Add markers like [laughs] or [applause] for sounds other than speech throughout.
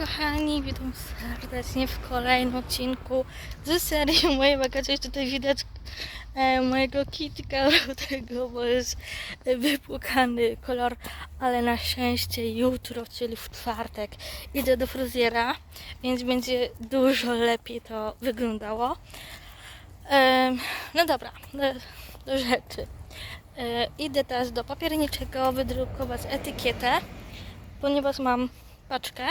kochani, witam serdecznie w kolejnym odcinku z serii [laughs] mojej wakacje. Tutaj widać e, mojego kitka [laughs] rudego, bo jest wypłukany kolor, ale na szczęście jutro, czyli w czwartek, idę do fryzjera, więc będzie dużo lepiej to wyglądało. E, no dobra, do, do rzeczy. E, idę teraz do papierniczego wydrukować etykietę, ponieważ mam paczkę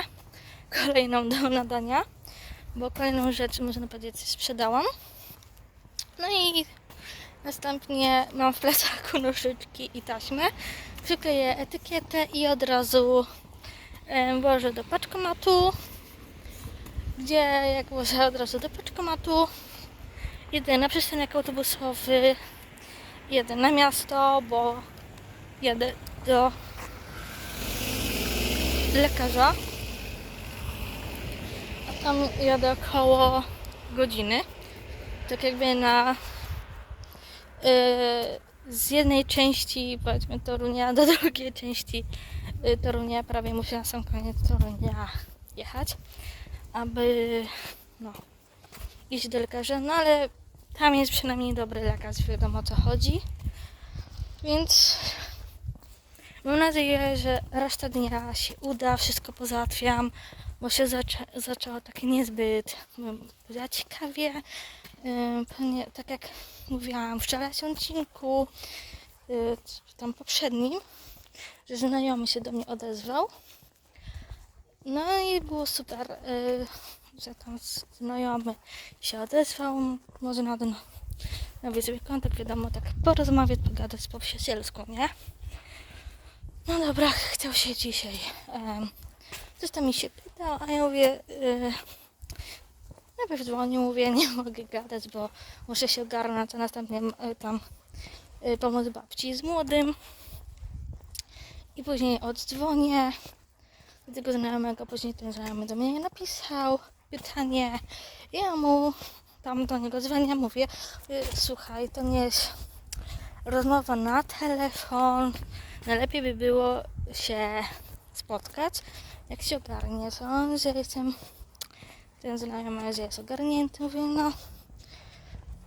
kolejną do nadania, bo kolejną rzecz, można powiedzieć, sprzedałam. No i następnie mam w plecaku [laughs] nożyczki i taśmę. Przykleję etykietę i od razu włożę do paczkomatu, gdzie jak włożę od razu do paczkomatu, jedę na przystanek autobusowy, jedę na miasto, bo jadę do lekarza. Tam jadę około godziny. Tak jakby na y, z jednej części powiedzmy Torunia do [laughs] drugiej części y, Torunia prawie muszę na sam koniec Torunia jechać, aby no, iść do lekarza, no ale tam jest przynajmniej dobry lekarz, wiadomo o co chodzi. Więc Mam nadzieję, że reszta dnia się uda, wszystko pozałatwiam, bo się zaczę, zaczęło takie niezbyt ciekawie. Pewnie tak jak mówiłam w wczorajszym odcinku, czy tam poprzednim, że znajomy się do mnie odezwał. No i było super, yy, że tam znajomy się odezwał, może na ten nawiązuje kontakt, wiadomo, tak porozmawiać, pogadać po przyjacielsku, nie? No dobra, chciał się dzisiaj. Um, coś tam mi się pytał, a ja mówię. Yy, najpierw dzwonił, mówię, nie mogę gadać, bo muszę się ogarnąć, a następnie y, tam y, pomóc babci z młodym. I później oddzwonię do tego znajomego, później ten znajomy do mnie napisał pytanie. Ja mu tam do niego dzwonię, mówię, y, słuchaj, to nie jest rozmowa na telefon. Najlepiej by było się spotkać, jak się ogarnie. To on, że jestem ten znajomy, że jest ogarnięty, mówię, no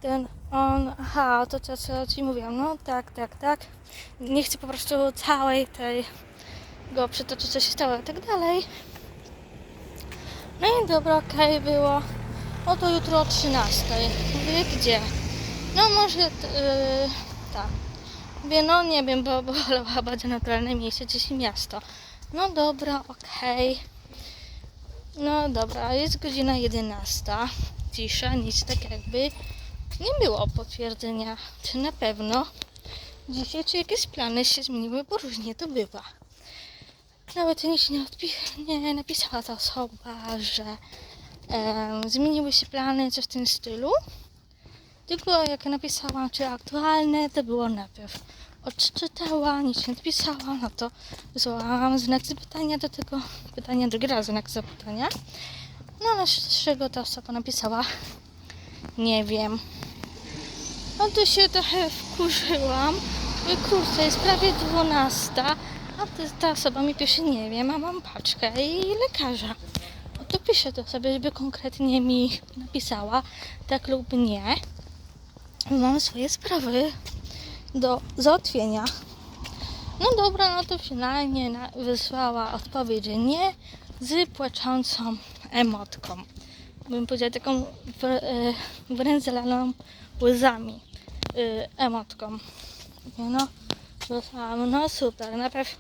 ten on, aha, to co, co ci mówiłam, no tak, tak, tak. Nie chcę po prostu całej tej go przytoczyć, co się stało i tak dalej. No i dobra, okej, było. No to jutro o 13. Mówię, gdzie? No może, yy, tak. Mówię, no nie wiem, bo, bo [laughs] bardzo naturalne miejsce, gdzieś miasto. No dobra, okej. No dobra, jest godzina 11. Cisza, nic tak jakby nie było potwierdzenia, czy na pewno dzisiaj, czy jakieś plany się zmieniły, bo różnie to bywa. Nawet nic nie, nie napisała ta osoba, że em, zmieniły się plany, coś w tym stylu. Tylko jak napisałam, czy aktualne, to było najpierw odczytała, nic nie odpisała, no to wysłałam znak zapytania do tego pytania, drugi raz znak zapytania. No na czego ta osoba napisała, nie wiem. No to się trochę wkurzyłam. Mówię, kurczę, jest prawie 12, a ta osoba mi pisze, nie wiem, a mam paczkę i lekarza. No to piszę to sobie, żeby konkretnie mi napisała, tak lub nie. Mam swoje sprawy do załatwienia. No dobra, no to finalnie na, wysłała odpowiedź, że nie z płaczącą emotką. Bym powiedziała taką e, wręcz zalaną łzami e, emotką. No, wysłałam, no super. Najpierw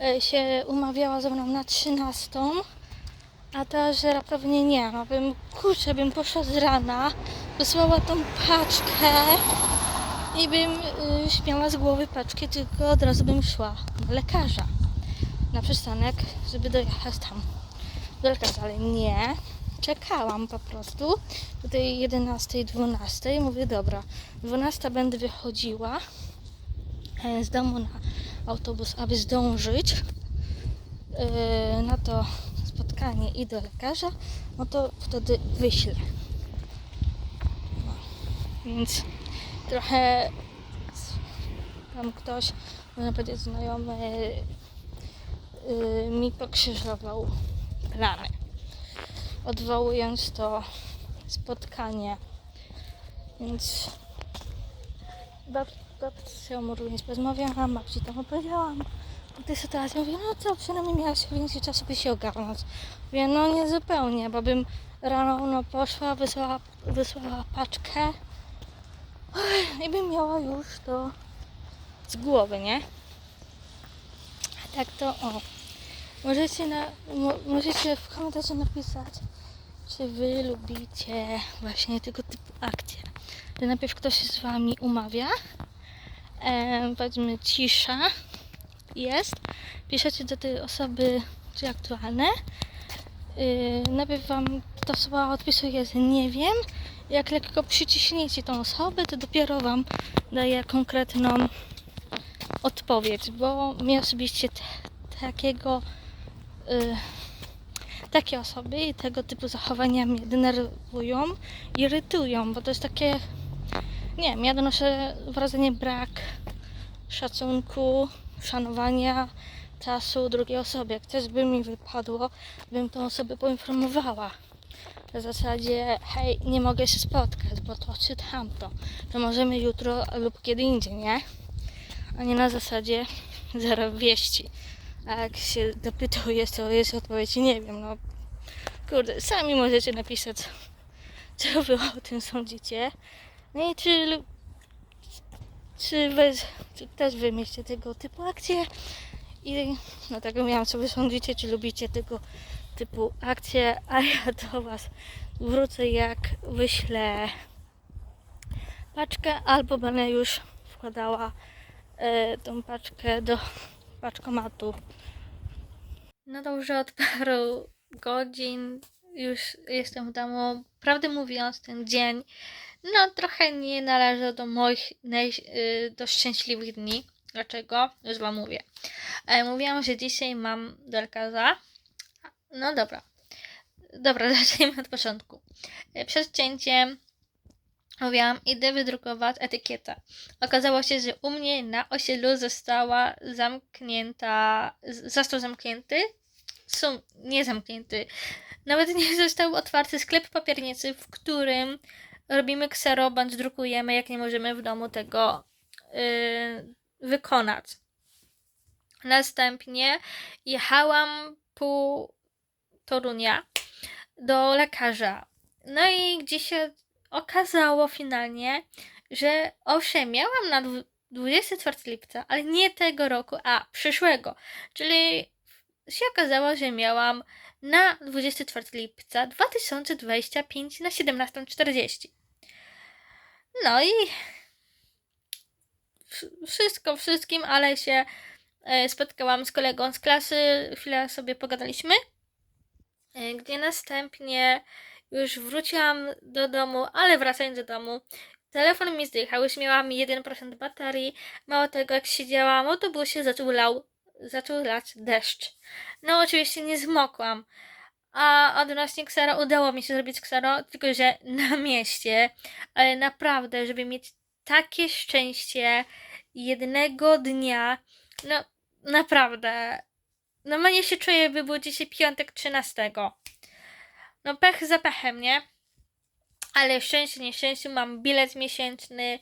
e, się umawiała ze mną na 13, a teraz, że raptownie nie. No bym, kurczę, bym poszła z rana, wysłała tą paczkę i bym y, śmiała z głowy paczkę, tylko od razu bym szła do lekarza. Na przystanek, żeby dojechać tam do lekarza, ale nie. Czekałam po prostu do tej 11, 12. Mówię, dobra, 12 będę wychodziła e, z domu na autobus, aby zdążyć e, na to spotkanie i do lekarza, no to wtedy wyślę. Więc trochę tam ktoś, można powiedzieć znajomy, yy, mi pokrzyżował plany. odwołując to spotkanie. Więc bab, babcią również porozmawiałam, babci tam opowiedziałam o tej sytuacji. Mówię, no co, przynajmniej miałaś więcej czasu, by się ogarnąć. Mówię, no nie zupełnie, bo bym rano no, poszła, wysłała, wysłała paczkę i bym miała już to z głowy, nie? Tak to o. Możecie, na, mo, możecie w komentarzu napisać, czy wy lubicie właśnie tego typu akcje. Że najpierw ktoś się z wami umawia, e, powiedzmy cisza jest, piszecie do tej osoby, czy aktualne. Yy, najpierw wam ta osoba odpisuje, że nie wiem. Jak lekko przyciśniecie tą osobę, to dopiero wam daje konkretną odpowiedź, bo mnie osobiście takiego y, takie osoby i tego typu zachowania mnie denerwują, irytują, bo to jest takie nie wiem, ja donoszę wrażenie brak szacunku, szanowania czasu drugiej osoby. Jak coś by mi wypadło, bym tą osobę poinformowała. W zasadzie, hej, nie mogę się spotkać, bo to czy tamto. To możemy jutro lub kiedy indziej, nie? A nie na zasadzie zero wieści. A jak się dopytuje, to jest odpowiedź nie wiem, no kurde, sami możecie napisać, co wy o tym sądzicie. No i czy, czy, wy, czy też wy tego typu akcje? I no tak miałam, co wy sądzicie, czy lubicie tego typu akcje, a ja do was wrócę jak wyślę paczkę, albo będę już wkładała e, tą paczkę do paczkomatu. No dobrze, od paru godzin już jestem w domu. Prawdę mówiąc, ten dzień no trochę nie należy do moich naj, y, do szczęśliwych dni. Dlaczego? Już wam mówię. E, mówiłam, że dzisiaj mam do lekarza. No dobra. Dobra, [laughs] zacznijmy od początku. Przed cięciem mówiłam, idę wydrukować etykietę. Okazało się, że u mnie na osiedlu została zamknięta, został zamknięty, są nie zamknięty, nawet nie [laughs] został otwarty sklep papiernicy, w którym robimy ksero bądź drukujemy, jak nie możemy w domu tego yy, wykonać. Następnie jechałam po Torunia do lekarza. No i gdzieś się okazało finalnie, że owszem, miałam na dwu- 24 lipca, ale nie tego roku, a przyszłego. Czyli się okazało, że miałam na 24 lipca 2025 na 17.40. No i wsz- wszystko wszystkim, ale się e, spotkałam z kolegą z klasy, chwilę sobie pogadaliśmy, gdzie następnie już wróciłam do domu, ale wracając do domu, telefon mi zdychał, już miałam 1% baterii, mało tego jak siedziałam w autobusie zaczął lał, zaczął lać deszcz. No oczywiście nie zmokłam, a odnośnie ksero udało mi się zrobić ksero, tylko że na [laughs] mieście, ale naprawdę, żeby mieć takie szczęście jednego dnia, no naprawdę, no mnie się czuję, by był dzisiaj piątek 13. No pech za pechem, nie? Ale szczęście, nieszczęście, mam bilet miesięczny,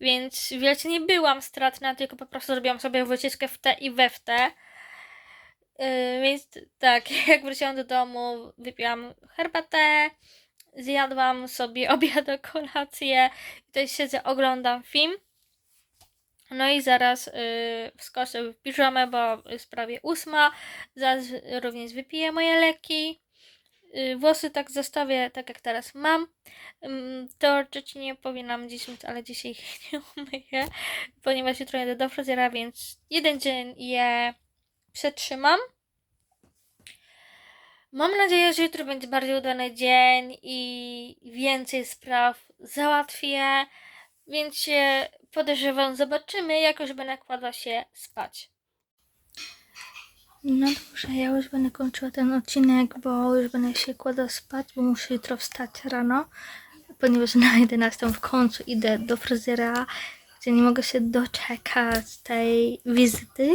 więc wielce nie byłam stratna, tylko po prostu zrobiłam sobie wycieczkę w te i we w te. Yy, więc tak, [laughs] jak wróciłam do domu, wypiłam herbatę, zjadłam sobie [laughs] obiad, kolację, tutaj siedzę, oglądam film. No i zaraz yy, wskoczę w piżamę, bo jest prawie ósma. Zaraz również wypiję moje leki. Yy, włosy tak zostawię tak jak teraz mam. Ym, Teoretycznie nie powinnam dziś myć, ale dzisiaj [laughs] ich nie umyję, ponieważ jutro jadę do fryzjera, więc jeden dzień je przetrzymam. Mam nadzieję, że jutro będzie bardziej udany dzień i więcej spraw załatwię, więc się podejrzewam, zobaczymy, jak już będę kładła się spać. No dobrze, ja już będę kończyła ten odcinek, bo już będę się kładła spać, bo muszę jutro wstać rano, ponieważ na 11 w końcu idę do fryzjera, gdzie nie mogę się doczekać tej wizyty.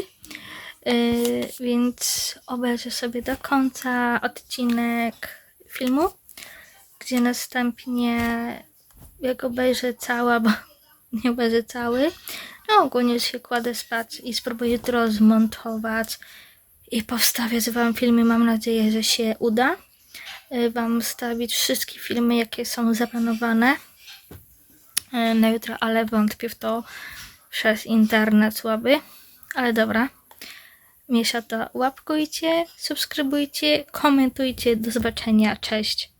Yy, więc obejrzę sobie do końca odcinek filmu, gdzie następnie jak obejrzę cała, bo [laughs] nie obejrzę cały, no ogólnie się kładę spać i spróbuję to rozmontować i powstawiać wam filmy. Mam nadzieję, że się uda y, wam wstawić wszystkie filmy, jakie są zaplanowane y, na jutro, ale wątpię w to przez internet słaby. Ale dobra. Miesza to łapkujcie, subskrybujcie, komentujcie. Do zobaczenia. Cześć.